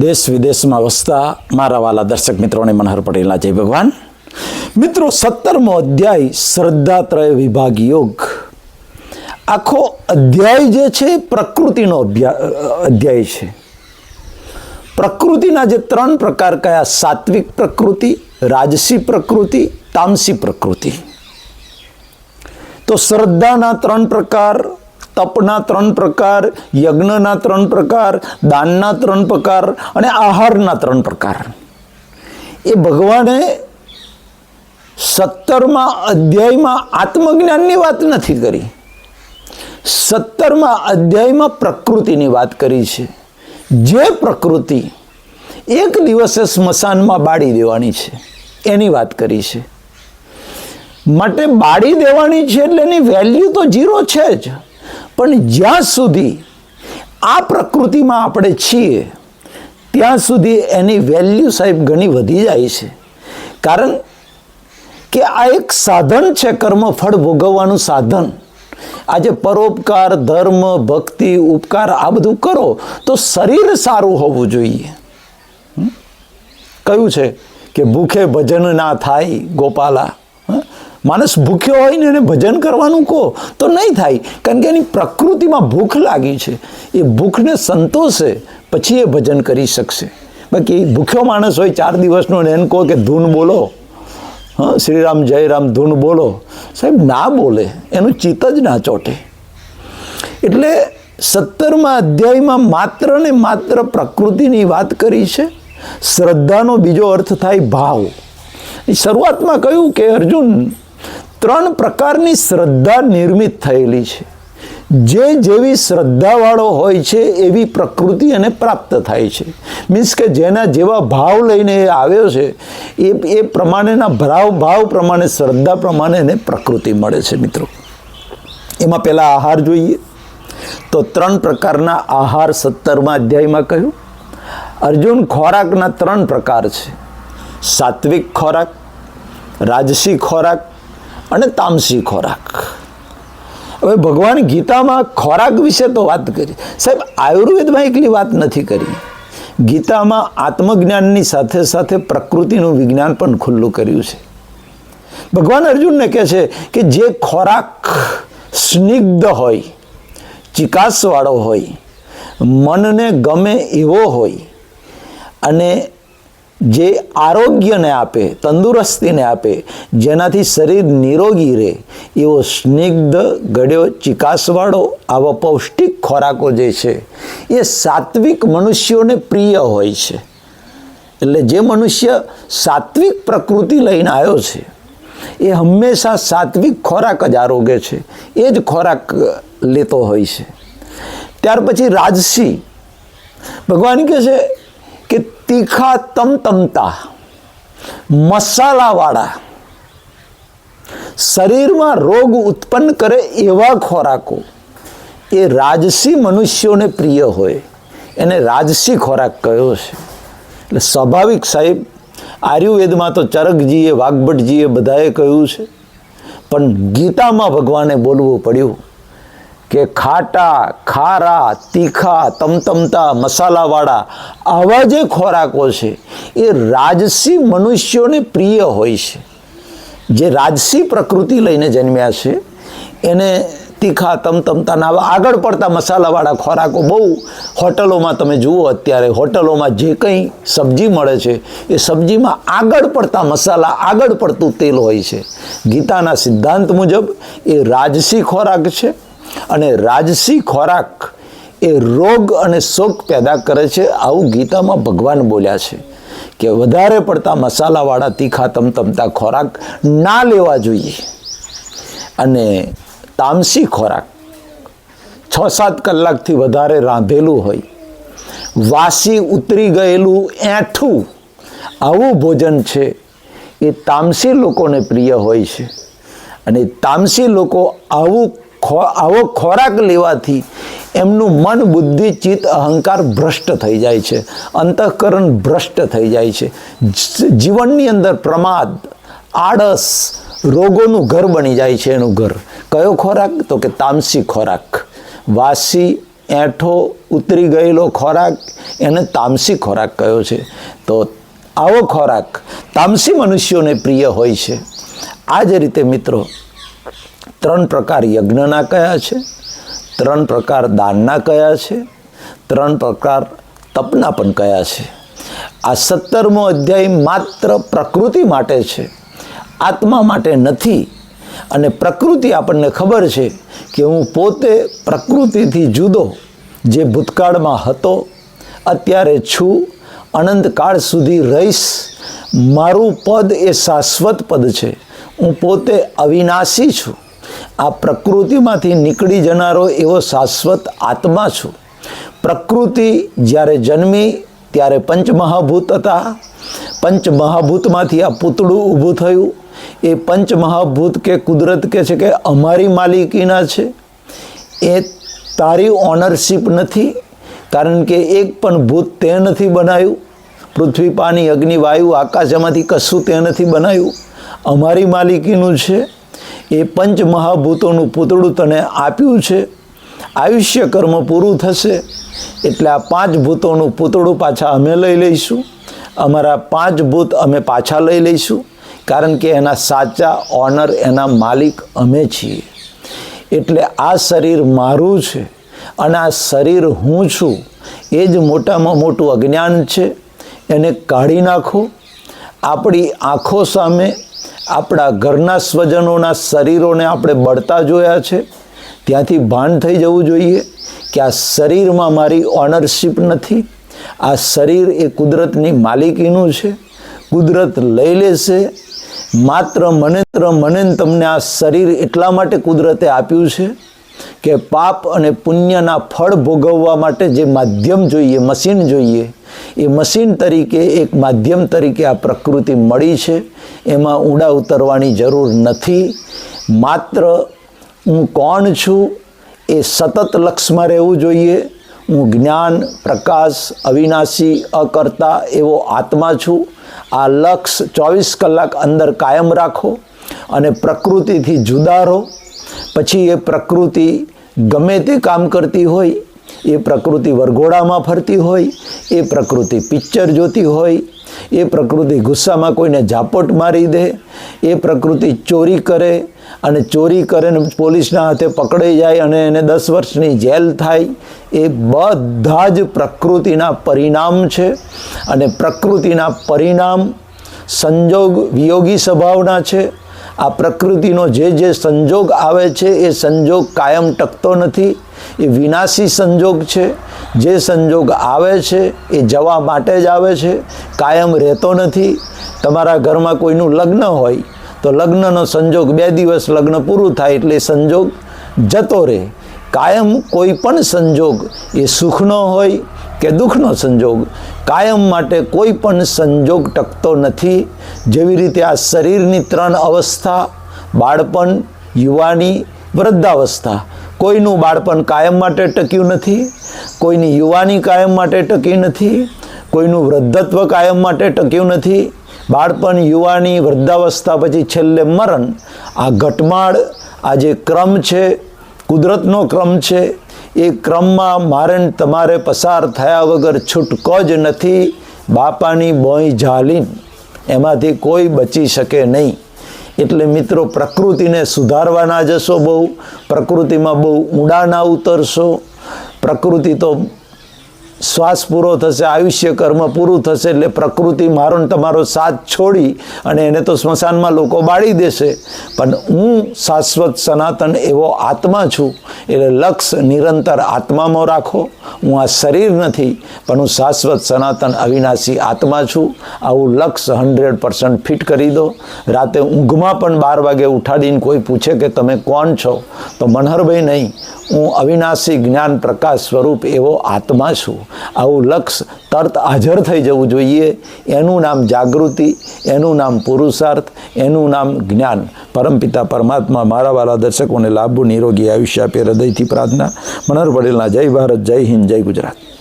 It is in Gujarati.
દેશ વિદેશમાં વસતા મારા વાલા દર્શક મિત્રોને મનહર પટેલના જય ભગવાન. મિત્રો, સત્તરમો અધ્યાય શ્રદ્ધાત્રય વિભાગ યોગ. આખો અધ્યાય જે છે, પ્રકૃતિનો અધ્યાય છે. પ્રકૃતિના જે ત્રણ પ્રકાર કયા? સાત્વિક પ્રકૃતિ, રાજસી પ્રકૃતિ, તામસી પ્રકૃતિ. તો શ્રદ્ધાના ત્રણ પ્રકાર તપના ત્રણ પ્રકાર, યજ્ઞના ત્રણ પ્રકાર, દાનના ત્રણ પ્રકાર અને આહારના ત્રણ પ્રકાર. એ ભગવાને સત્તરમાં અધ્યાયમાં આત્મજ્ઞાનની વાત નથી કરી. સત્તરમાં અધ્યાયમાં પ્રકૃતિની વાત કરી છે. જે પ્રકૃતિ એક દિવસે સ્મશાનમાં બાળી દેવાની છે, એની વાત કરી છે. માટે બાળી દેવાની છે એટલે એની વેલ્યુ તો ઝીરો છે જ. પણ જ્યાં સુધી આ પ્રકૃતિમાં આપણે છીએ, ત્યાં સુધી એની વેલ્યુ સાહેબ ઘણી વધી જાય છે. કારણ કે આ એક સાધન છે કર્મ ફળ ભોગવવાનું સાધન. આજે પરોપકાર, ધર્મ, ભક્તિ, ઉપકાર આ બધું કરો તો શરીર સારું હોવું જોઈએ. કયું છે કે ભૂખે ભજન ના થાય ગોપાલા? માણસ ભૂખ્યો હોય ને એને ભજન કરવાનું કહો, તો નહીં થાય. કારણ કે એની પ્રકૃતિમાં ભૂખ લાગી છે. એ ભૂખને સંતોષે, પછી એ ભજન કરી શકશે. બાકી ભૂખ્યો માણસ હોય, ચાર દિવસનો ને એને કહો કે, ધૂન બોલો. હા, શ્રીરામ જયરામ ધૂન બોલો. સાહેબ, ના બોલે. એનું ચિત્ત જ ના ચોટે. એટલે સત્તરમાં અધ્યાયમાં માત્ર ને માત્ર પ્રકૃતિની વાત કરી છે. શ્રદ્ધાનો બીજો અર્થ થાય ભાવ. શરૂઆતમાં કહ્યું કે, અર્જુન ત્રણ પ્રકારની શ્રદ્ધા નિર્મિત થયેલી છે. જે જેવી શ્રદ્ધાવાળો હોય છે, એવી પ્રકૃતિ એને પ્રાપ્ત થાય છે. મીન્સ કે જેના જેવા ભાવ લઈને એ આવ્યો છે, એ એ પ્રમાણેના ભાવ ભાવ પ્રમાણે, શ્રદ્ધા પ્રમાણે એને પ્રકૃતિ મળે છે મિત્રો. એમાં પહેલાં આહાર જોઈએ. તો ત્રણ પ્રકારના આહાર સત્તરમાં અધ્યાયમાં કહ્યું. અર્જુન ખોરાકના ત્રણ પ્રકાર છે. સાત્વિક ખોરાક, રાજસી ખોરાક અને તામસી ખોરાક. હવે ભગવાન ગીતામાં ખોરાક વિશે તો વાત કરી. સાહેબ, આયુર્વેદમાં એકલી વાત નથી કરી. ગીતામાં આત્મજ્ઞાનની સાથે સાથે પ્રકૃતિનું વિજ્ઞાન પણ ખુલ્લું કર્યું છે. ભગવાન અર્જુનને કહે છે કે જે ખોરાક સ્નિગ્ધ હોય, ચિકાસવાળો હોય, મનને ગમે એવો હોય, અને જે આરોગ્યને આપે, તંદુરસ્તીને આપે, જેનાથી શરીર નિરોગી રહે, એવો સ્નિગ્ધ ગળ્યો ચિકાસવાળો, આવા પૌષ્ટિક ખોરાકો જે છે, એ સાત્વિક મનુષ્યોને પ્રિય હોય છે. એટલે જે મનુષ્ય સાત્વિક પ્રકૃતિ લઈને આવ્યો છે, એ હંમેશા સાત્વિક ખોરાક જ આરોગે છે, એ જ ખોરાક લેતો હોય છે. ત્યાર પછી રાજસી. ભગવાન કહે છે તીખા તમતમતા મસાલાવાળા. શરીરમાં રોગ ઉત્પન્ન કરે એવા ખોરાકો. એ રાજસી મનુષ્યોને પ્રિય હોય. એને રાજસી ખોરાક કયો છે? એટલે સ્વાભાવિક સાહેબ, આયુર્વેદમાં તો ચરકજીએ વાઘભટજીએ બધાએ કહ્યું છે. પણ ગીતામાં ભગવાને બોલવું પડ્યું. કે ખાટા, ખારા, તીખા, તમતમતા, મસાલાવાળા આવા જે ખોરાકો છે, એ રાજસી મનુષ્યોને પ્રિય હોય છે. જે રાજસી પ્રકૃતિ લઈને જન્મ્યા છે, એને તીખા, તમતમતાના આવા આગળ પડતા મસાલાવાળા ખોરાકો બહુ હોટલોમાં તમે જુઓ અત્યારે, હોટલોમાં જે કંઈ સબ્જી મળે છે, એ સબ્જીમાં આગળ પડતા મસાલા, આગળ પડતું તેલ હોય છે. ગીતાના સિદ્ધાંત મુજબ એ રાજસી ખોરાક છે અને રાજસી ખોરાક એ રોગ અને શોક પેદા કરે છે. આવું ગીતામાં ભગવાન બોલ્યા છે કે વધારે પડતા મસાલાવાળા તીખા તમતમતા ખોરાક ના લેવા જોઈએ. અને તામસી ખોરાક છ સાત કલાકથી વધારે રાંધેલું હોય, વાસી ઉતરી ગયેલું એઠું, આવું ભોજન છે એ તામસી લોકોને પ્રિય હોય છે. અને તામસી લોકો આવું આવો ખોરાક લેવાથી એમનું મન, બુદ્ધિ, ચિત્ત, અહંકાર ભ્રષ્ટ થઈ જાય છે. અંતઃકરણ ભ્રષ્ટ થઈ જાય છે. જીવનની અંદર પ્રમાદ, આળસ, રોગોનું ઘર બની જાય છે એનું ઘર. કયો ખોરાક? તો કે તામસી ખોરાક. વાસી, એઠો, ઉતરી ગયેલો ખોરાક, એને તામસી ખોરાક કયો છે? તો આવો ખોરાક તામસી મનુષ્યોને પ્રિય હોય છે. આ જ રીતે મિત્રો ત્રણ પ્રકાર યજ્ઞના કયા છે? ત્રણ પ્રકાર દાનના કયા છે? ત્રણ પ્રકાર તપના પણ કયા છે? આ સત્તરમો અધ્યાય માત્ર પ્રકૃતિ માટે છે. આત્મા માટે નથી. અને પ્રકૃતિ આપણને ખબર છે કે હું પોતે પ્રકૃતિથી જુદો, જે ભૂતકાળમાં હતો, અત્યારે છું, અનંતકાળ સુધી રહીશ. મારું પદ એ શાશ્વત પદ છે. હું પોતે અવિનાશી છું. આ પ્રકૃતિમાંથી નીકળી જનારો એવો શાશ્વત આત્મા છું. પ્રકૃતિ જ્યારે જન્મી, ત્યારે પંચમહાભૂત હતા. પંચમહાભૂતમાંથી આ પૂતળું ઊભું થયું. એ પંચમહાભૂત કે કુદરત કે છે કે અમારી માલિકીના છે. એ તારી ઓનરશીપ નથી, કારણ કે એક પણ ભૂત તે નથી બનાવ્યું પૃથ્વી, પાણી, અગ્નિ, વાયુ, આકાશ, એમાંથી કશું તે નથી બનાવ્યું અમારી માલિકીનું છે. એ પંચ મહાભૂતોનું પૂતળું તને આપ્યું છે. આયુષ્ય કર્મ પૂરું થશે એટલે આ પાંચ ભૂતોનું પૂતળું પાછા અમે લઈ લઈશું. અમારા પાંચ ભૂત અમે પાછા લઈ લઈશું, કારણ કે એના સાચા ઓનર, એના માલિક અમે છીએ. એટલે આ શરીર મારું છે અને આ શરીર હું છું. એ જ મોટામાં મોટું અજ્ઞાન છે. એને કાઢી નાખો. આપણી આંખો સામે આપણા ઘરના સ્વજનોના શરીરોને આપણે બળતા જોયા છે. ત્યાંથી ભાન થઈ જવું જોઈએ કે આ શરીરમાં મારી ઓનરશીપ નથી. આ શરીર એ કુદરતની માલિકીનું છે. કુદરત લઈ લેશે. માત્ર મને મને તમને આ શરીર એટલા માટે કુદરતે આપ્યું છે કે પાપ અને પુણ્યના ફળ ભોગવવા માટે જે માધ્યમ જોઈએ, મશીન જોઈએ એ મશીન તરીકે એક માધ્યમ તરીકે આ પ્રકૃતિ મળી છે. એમાં ઊંડા ઉતરવાની જરૂર નથી. માત્ર હું કોણ છું એ સતત લક્ષમાં રહેવું જોઈએ. હું જ્ઞાન, પ્રકાશ, અવિનાશી, અકર્તા એવો આત્મા છું. આ લક્ષ ચોવીસ કલાક અંદર કાયમ રાખો અને પ્રકૃતિથી જુદા રહો. પછી એ પ્રકૃતિ ગમે તે કામ કરતી હોય એ પ્રકૃતિ વરઘોડામાં ફરતી હોય, એ પ્રકૃતિ પિક્ચર જોતી હોય, એ પ્રકૃતિ ગુસ્સામાં કોઈને ઝાપટ મારી દે, એ પ્રકૃતિ ચોરી કરે અને ચોરી કરે ને પોલીસના હાથે પકડાઈ જાય અને એને દસ વર્ષની જેલ થાય, એ બધા જ પ્રકૃતિના પરિણામ છે અને પ્રકૃતિના પરિણામ સંજોગ વિયોગી સ્વભાવના છે. આ પ્રકૃતિનો જે જે સંજોગ આવે છે, એ સંજોગ કાયમ ટકતો નથી. એ વિનાશી સંજોગ છે. જે સંજોગ આવે છે, એ જવા માટે જ આવે છે. કાયમ રહેતો નથી. તમારા ઘરમાં કોઈનું લગ્ન હોય, તો લગ્નનો સંજોગ બે દિવસ લગ્ન પૂરું થાય એટલે સંજોગ જતો રહે. કાયમ કોઈ પણ સંજોગ એ સુખનો હોય કે દુઃખનો સંજોગ. કાયમ માટે કોઈ પણ સંજોગ ટકતો નથી. જેવી રીતે આ શરીરની ત્રણ અવસ્થા, બાળપણ, યુવાની વૃદ્ધાવસ્થા. કોઈનું બાળપણ કાયમ માટે ટક્યું નથી, કોઈની યુવાની કાયમ માટે ટકી નથી, કોઈનું વૃદ્ધત્વ કાયમ માટે ટક્યું નથી. બાળપણ, યુવાની, વૃદ્ધાવસ્થા, પછી છેલ્લે મરણ. આ ઘટમાળ, આ જે ક્રમ છે, કુદરતનો ક્રમ છે એ ક્રમમાં મારે ને તમારે પસાર થયા વગર છૂટકો જ નથી. બાપાની બોઈ ઝાલીન, એમાંથી કોઈ બચી શકે નહીં. એટલે મિત્રો, પ્રકૃતિને સુધારવાના જશો બહુ. પ્રકૃતિમાં બહુ ઊંડા ના ઉતરશો. પ્રકૃતિ તો શ્વાસ પૂરો થશે, આયુષ્ય કર્મ પૂરું થશે, એટલે પ્રકૃતિ મારો તમારો સાથ છોડી અને એને તો સ્મશાનમાં લોકો બાળી દેશે. પણ હું શાશ્વત સનાતન એવો આત્મા છું, એટલે લક્ષ નિરંતર આત્મામાં રાખો. હું આ શરીર નથી, પણ હું શાશ્વત સનાતન અવિનાશી આત્મા છું. આવું લક્ષ હંડ્રેડ પર્સન્ટ ફિટ કરી દો. રાતે ઊંઘમાં પણ બાર વાગે ઉઠાડીને કોઈ પૂછે કે તમે કોણ છો? તો મનહરભાઈ નહીં. હું અવિનાશી જ્ઞાન પ્રકાશ સ્વરૂપ એવો આત્મા છું. આવું લક્ષ તરત હાજર થઈ જવું જોઈએ. એનું નામ જાગૃતિ, એનું નામ પુરુષાર્થ, એનું નામ જ્ઞાન. પરમપિતા પરમાત્મા મારા વાલા દર્શકોને લાભવું નિરોગી આયુષ્ય આપે હૃદયથી પ્રાર્થના. મનોહર પટેલના જય ભારત, જય હિન્દ, જય ગુજરાત.